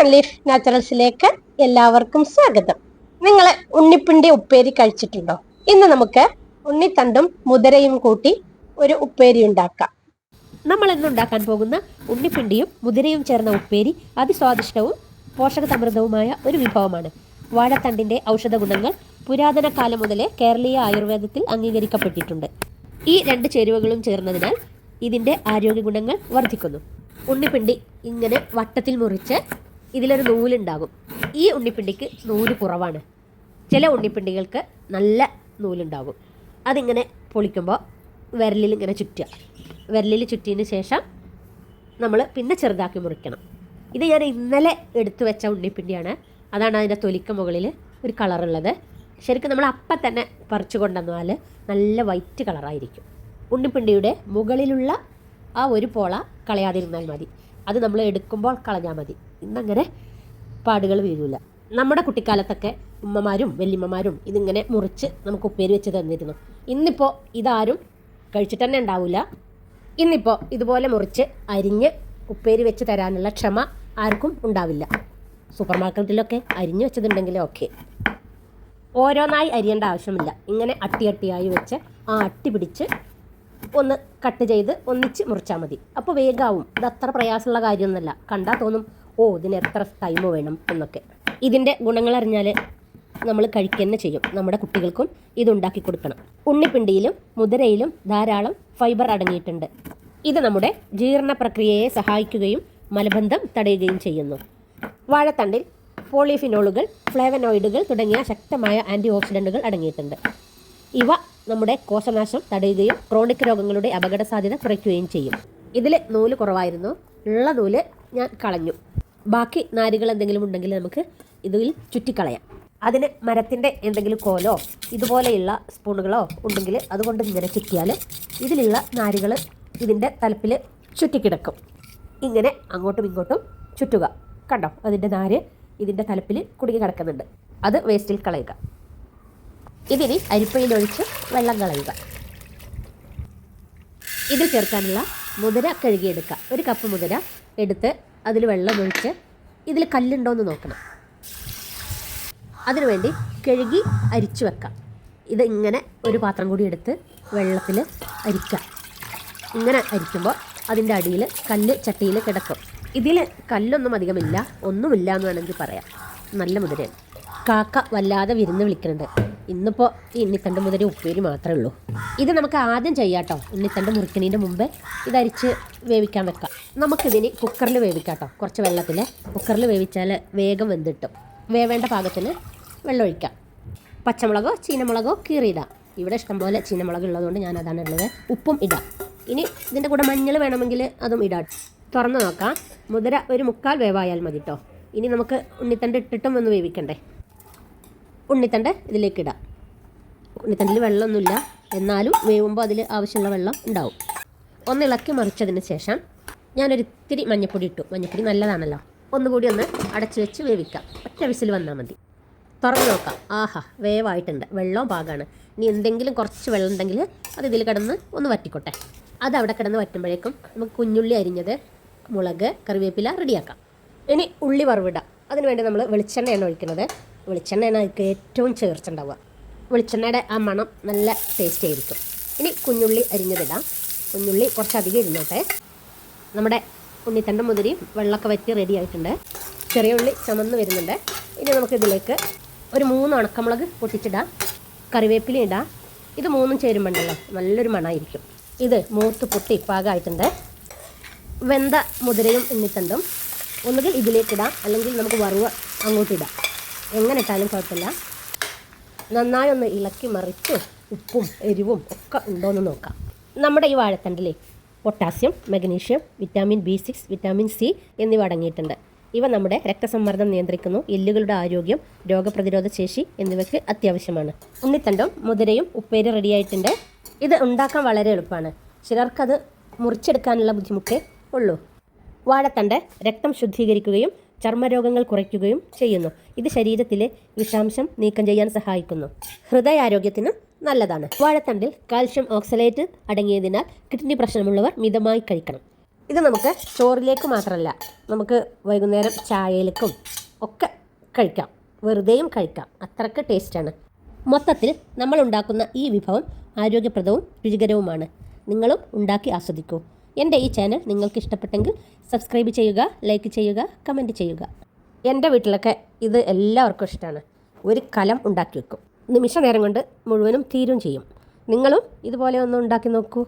And leaf നാച്ചുറൽസിലേക്ക് എല്ലാവർക്കും സ്വാഗതം. നിങ്ങൾ ഉണ്ണിപ്പിണ്ടി ഉപ്പേരി കഴിച്ചിട്ടുണ്ടോ? ഇന്ന് നമുക്ക് ഉണ്ണിത്തണ്ടും മുതിരയും കൂട്ടി ഒരു ഉപ്പേരി ഉണ്ടാക്കാം. നമ്മൾ ഇന്ന് ഉണ്ടാക്കാൻ പോകുന്ന ഉണ്ണിപ്പിണ്ടിയും മുതിരയും ചേർന്ന ഉപ്പേരി അതിസ്വാദിഷ്ടവും പോഷക സമൃദ്ധവുമായ ഒരു വിഭവമാണ്. വാഴത്തണ്ടിന്റെ ഔഷധ ഗുണങ്ങൾ പുരാതന കാലം മുതലേ കേരളീയ ആയുർവേദത്തിൽ അംഗീകരിക്കപ്പെട്ടിട്ടുണ്ട്. ഈ രണ്ട് ചേരുവകളും ചേർന്നതിനാൽ ഇതിന്റെ ആരോഗ്യ ഗുണങ്ങൾ വർദ്ധിക്കുന്നു. ഉണ്ണിപ്പിണ്ടി ഇങ്ങനെ വട്ടത്തിൽ മുറിച്ച് ഇതിലൊരു നൂലുണ്ടാകും. ഈ ഉണ്ണിപ്പിണ്ടിക്ക് നൂൽ കുറവാണ്. ചില ഉണ്ണിപ്പിണ്ടികൾക്ക് നല്ല നൂലുണ്ടാകും. അതിങ്ങനെ പൊളിക്കുമ്പോൾ വിരലിൽ ഇങ്ങനെ ചുറ്റുക. വിരലിൽ ചുറ്റിയതിന് ശേഷം നമ്മൾ പിന്നെ ചെറുതാക്കി മുറിക്കണം. ഇത് ഞാൻ ഇന്നലെ എടുത്തു വെച്ച ഉണ്ണിപ്പിണ്ടിയാണ്. അതാണ് അതിന്റെ തൊലിക്ക മുകളിൽ ഒരു കളറുള്ളത് ശരിക്കും നമ്മൾ അപ്പം തന്നെ പറിച്ചു കൊണ്ടുവന്നാൽ നല്ല വൈറ്റ് കളറായിരിക്കും ഉണ്ണിപ്പിണ്ടിയുടെ മുകളിലുള്ള ആ ഒരു പോള കളയാതിരുന്നാൽ മതി. അത് നമ്മൾ എടുക്കുമ്പോൾ കളഞ്ഞാൽ മതി. ഇന്നങ്ങനെ പാടുകൾ വീഴില്ല നമ്മുടെ കുട്ടിക്കാലത്തൊക്കെ ഉമ്മമാരും വല്യമ്മമാരും ഇതിങ്ങനെ മുറിച്ച് നമുക്ക് ഉപ്പേരി വെച്ച് തന്നിരുന്നു. ഇന്നിപ്പോൾ ഇതാരും കഴിച്ചിട്ട് തന്നെ ഉണ്ടാവില്ല ഇന്നിപ്പോൾ ഇതുപോലെ മുറിച്ച് അരിഞ്ഞ് ഉപ്പേരി വെച്ച് തരാനുള്ള ക്ഷമ ആർക്കും ഉണ്ടാവില്ല. സൂപ്പർ മാർക്കറ്റിലൊക്കെ അരിഞ്ഞു വെച്ചതുണ്ടെങ്കിൽ ഓക്കെ. ഓരോന്നായി അരിയേണ്ട ആവശ്യമില്ല. ഇങ്ങനെ അട്ടി അട്ടിയായി വെച്ച് ആ അട്ടി പിടിച്ച് ഒന്ന് കട്ട് ചെയ്ത് ഒന്നിച്ച് മുറിച്ചാൽ മതി. അപ്പോൾ വേഗാവും. ഇത് അത്ര പ്രയാസമുള്ള കാര്യമൊന്നുമല്ല. കണ്ടാൽ തോന്നും ഓ ഇതിന് എത്ര ടൈം വേണം എന്നൊക്കെ. ഇതിന്റെ ഗുണങ്ങൾ അറിഞ്ഞാൽ നമ്മൾ കഴിക്കുക ചെയ്യും. നമ്മുടെ കുട്ടികൾക്കും ഇതുണ്ടാക്കി കൊടുക്കണം. ഉണ്ണിപ്പിണ്ടിയിലും മുതിരയിലും ധാരാളം ഫൈബർ അടങ്ങിയിട്ടുണ്ട്. ഇത് നമ്മുടെ ജീർണ പ്രക്രിയയെ സഹായിക്കുകയും മലബന്ധം തടയുകയും ചെയ്യുന്നു. വാഴത്തണ്ടിൽ പോളിഫിനോളുകൾ ഫ്ലേവനോയിഡുകൾ തുടങ്ങിയ ശക്തമായ ആന്റി ഓക്സിഡന്റുകൾ അടങ്ങിയിട്ടുണ്ട്. ഇവ നമ്മുടെ കോശനാശം തടയുകയും ക്രോണിക് രോഗങ്ങളുടെ അപകട സാധ്യത കുറയ്ക്കുകയും ചെയ്യും. ഇതിൽ നൂൽ കുറവായിരുന്നു. ഉള്ള നൂൽ ഞാൻ കളഞ്ഞു. ബാക്കി നാരുകൾ എന്തെങ്കിലും ഉണ്ടെങ്കിൽ നമുക്ക് ഇതിൽ ചുറ്റിക്കളയാം. അതിന് മരത്തിന്റെ എന്തെങ്കിലും കോലോ ഇതുപോലെയുള്ള സ്പൂണുകളോ ഉണ്ടെങ്കിൽ അതുകൊണ്ട് ഇങ്ങനെ ചുറ്റിയാൽ ഇതിലുള്ള നാരുകൾ ഇതിന്റെ തലപ്പിൽ ചുറ്റിക്കിടക്കും. ഇങ്ങനെ അങ്ങോട്ടും ഇങ്ങോട്ടും ചുറ്റുക. കണ്ടോ? അതിന്റെ നാര് ഇതിന്റെ തലപ്പിൽ കുടുങ്ങി കിടക്കുന്നുണ്ട്. അത് വേസ്റ്റിൽ കളയുക. ഇതിനി അരിപ്പയിലൊഴിച്ച് വെള്ളം കളയുക. ഇതിൽ ചേർക്കാനുള്ള മുതിര കഴുകിയെടുക്കുക. ഒരു കപ്പ് മുതിര എടുത്ത് അതിൽ വെള്ളം ഒഴിച്ച് ഇതിൽ കല്ലുണ്ടോ എന്ന് നോക്കണം. അതിനുവേണ്ടി കഴുകി അരിച്ചു വെക്കാം. ഇത് ഇങ്ങനെ ഒരു പാത്രം കൂടി എടുത്ത് വെള്ളത്തിൽ അരിക്കാം. ഇങ്ങനെ അരിക്കുമ്പോൾ അതിന്റെ അടിയിൽ കല്ല് ചട്ടിയിൽ കിടക്കും. ഇതിൽ കല്ലൊന്നും അധികമില്ല ഒന്നുമില്ല എന്ന് വേണമെങ്കിൽ പറയാം. നല്ല മുതിരയാണ്. കാക്ക വല്ലാതെ വിരുന്ന് വിളിക്കുന്നുണ്ട് ഇന്നിപ്പോൾ ഈ ഉണ്ണിത്തണ്ട് മുതൽ ഉപ്പേരി മാത്രമേ ഉള്ളൂ. ഇത് നമുക്ക് ആദ്യം ചെയ്യാട്ടോ ഉണ്ണിത്തണ്ട് മുറിക്കണീന്റെ മുമ്പ് ഇതരിച്ച് വേവിക്കാൻ വെക്കാം. നമുക്കിതിന് കുക്കറിൽ വേവിക്കാം കേട്ടോ കുറച്ച് വെള്ളത്തിൽ കുക്കറിൽ വേവിച്ചാൽ വേഗം വെന്തിട്ടും. വേവേണ്ട പാകത്തിന് വെള്ളം ഒഴിക്കാം. പച്ചമുളകോ ചീനമുളകോ കീറിയിടാം. ഇവിടെ ഇഷ്ടംപോലെ ചീനമുളക് ഉള്ളതുകൊണ്ട് ഞാൻ അതാണ് ഉള്ളത് ഉപ്പും ഇടാം. ഇനി ഇതിന്റെ കൂടെ മഞ്ഞൾ വേണമെങ്കിൽ അതും ഇടാം. തുറന്ന് നോക്കാം. മുതിര ഒരു മുക്കാൽ വേവായാൽ മതി കേട്ടോ ഇനി നമുക്ക് ഉണ്ണിത്തണ്ട് ഇട്ടിട്ടും ഒന്ന് വേവിക്കണ്ടേ? ഉണ്ണിത്തണ്ട് ഇതിലേക്ക് ഇടാം ഉണ്ണിത്തണ്ടിൽ വെള്ളമൊന്നുമില്ല. എന്നാലും വേവുമ്പോൾ അതിൽ ആവശ്യമുള്ള വെള്ളം ഉണ്ടാവും. ഒന്ന് ഇളക്കി മറിച്ചതിന് ശേഷം ഞാനൊരു ഇത്തിരി മഞ്ഞപ്പൊടി ഇട്ടു. മഞ്ഞപ്പൊടി നല്ലതാണല്ലോ. ഒന്നുകൂടി ഒന്ന് അടച്ചു വെച്ച് വേവിക്കാം. ഒറ്റ വിസിൽ വന്നാൽ മതി. തുറന്ന് നോക്കാം. ആഹാ വേവായിട്ടുണ്ട്. വെള്ളവും പാകമാണ് ഇനി എന്തെങ്കിലും കുറച്ച് വെള്ളം ഉണ്ടെങ്കിൽ അത് ഇതിൽ കിടന്ന് ഒന്ന് വറ്റിക്കോട്ടെ. അത് അവിടെ കിടന്ന് വറ്റുമ്പോഴേക്കും നമുക്ക് കുഞ്ഞുള്ളി അരിഞ്ഞത് മുളക് കറിവേപ്പില റെഡിയാക്കാം ഇനി ഉള്ളി വറവിടാം. അതിന് വേണ്ടി നമ്മൾ വെളിച്ചെണ്ണയാണ് ഒഴിക്കുന്നത്. വെളിച്ചെണ്ണയാണ് അതിലേക്ക് ഏറ്റവും ചേർച്ചുണ്ടാവുക വെളിച്ചെണ്ണയുടെ ആ മണം നല്ല ടേസ്റ്റ് ആയിരിക്കും. ഇനി കുഞ്ഞുള്ളി അരിഞ്ഞതിടാം. കുഞ്ഞുള്ളി കുറച്ചധികം ഇരുന്നോട്ടെ. നമ്മുടെ ഉണ്ണിത്തണ്ട മുതിരിയും വെള്ളമൊക്കെ വറ്റി റെഡി ആയിട്ടുണ്ട്. ചെറിയ ഉള്ളി ചമന്ന് വരുന്നുണ്ട്. ഇനി നമുക്ക് ഇതിലേക്ക് ഒരു മൂന്ന് ഉണക്കമുളക് പൊട്ടിച്ചിടാം. കറിവേപ്പില ഇടാം. ഇത് മൂന്നും ചേരുമ്പോണ്ടല്ലോ നല്ലൊരു മണമായിരിക്കും ഇത് മൂത്ത് പൊട്ടി പാകമായിട്ടുണ്ട് വെന്ത മുതിരയും ഉണ്ണിത്തണ്ടും. ഒന്നുകിൽ ഇതിലേക്കിടാം അല്ലെങ്കിൽ നമുക്ക് വറുവ് അങ്ങോട്ടിടാം എങ്ങനെ ഇട്ടാലും കുഴപ്പമില്ല. നന്നായി ഒന്ന് ഇളക്കി മറിച്ച് ഉപ്പും എരിവും ഒക്കെ ഉണ്ടോ എന്ന് നോക്കാം. നമ്മുടെ ഈ വാഴത്തണ്ടിലെ potassium magnesium vitamin B six vitamin C എന്നിവ അടങ്ങിയിട്ടുണ്ട്. ഇവ നമ്മുടെ രക്തസമ്മർദ്ദം നിയന്ത്രിക്കുന്നു എല്ലുകളുടെ ആരോഗ്യം രോഗപ്രതിരോധ ശേഷി എന്നിവയ്ക്ക് അത്യാവശ്യമാണ്. ഉണ്ണിത്തണ്ടും മുതിരയും ഉപ്പേരി റെഡിയായിട്ടുണ്ട് ഇത് ഉണ്ടാക്കാൻ വളരെ എളുപ്പമാണ്. ചിലർക്കത് മുറിച്ചെടുക്കാനുള്ള ബുദ്ധിമുട്ടേ ഉള്ളൂ. വാഴത്തണ്ട് രക്തം ശുദ്ധീകരിക്കുകയും ചർമ്മരോഗങ്ങൾ കുറയ്ക്കുകയും ചെയ്യുന്നു. ഇത് ശരീരത്തിലെ വിഷാംശം നീക്കം ചെയ്യാൻ സഹായിക്കുന്നു. ഹൃദയാരോഗ്യത്തിനും നല്ലതാണ്. വാഴത്തണ്ടിൽ കാൽഷ്യം ഓക്സലേറ്റ് അടങ്ങിയതിനാൽ കിഡ്നി പ്രശ്നമുള്ളവർ മിതമായി കഴിക്കണം. ഇത് നമുക്ക് ചോറിലേക്ക് മാത്രമല്ല നമുക്ക് വൈകുന്നേരം ചായയിലേക്കും ഒക്കെ കഴിക്കാം. വെറുതെയും കഴിക്കാം. അത്രയ്ക്ക് ടേസ്റ്റാണ്. മൊത്തത്തിൽ നമ്മൾ ഉണ്ടാക്കുന്ന ഈ വിഭവം ആരോഗ്യപ്രദവും രുചികരവുമാണ്. നിങ്ങളും ഉണ്ടാക്കി ആസ്വദിക്കൂ. എന്റെ ഈ ചാനൽ നിങ്ങൾക്ക് ഇഷ്ടപ്പെട്ടെങ്കിൽ സബ്സ്ക്രൈബ് ചെയ്യുക ലൈക്ക് ചെയ്യുക കമന്റ് ചെയ്യുക. എന്റെ വീട്ടിലൊക്കെ ഇത് എല്ലാവർക്കും ഇഷ്ടമാണ് ഒരു കലം ഉണ്ടാക്കി വെക്കും. നിമിഷ നേരം കൊണ്ട് മുഴുവനും തീരും ചെയ്യും. നിങ്ങളും ഇതുപോലെ ഒന്ന് ഉണ്ടാക്കി നോക്കൂ.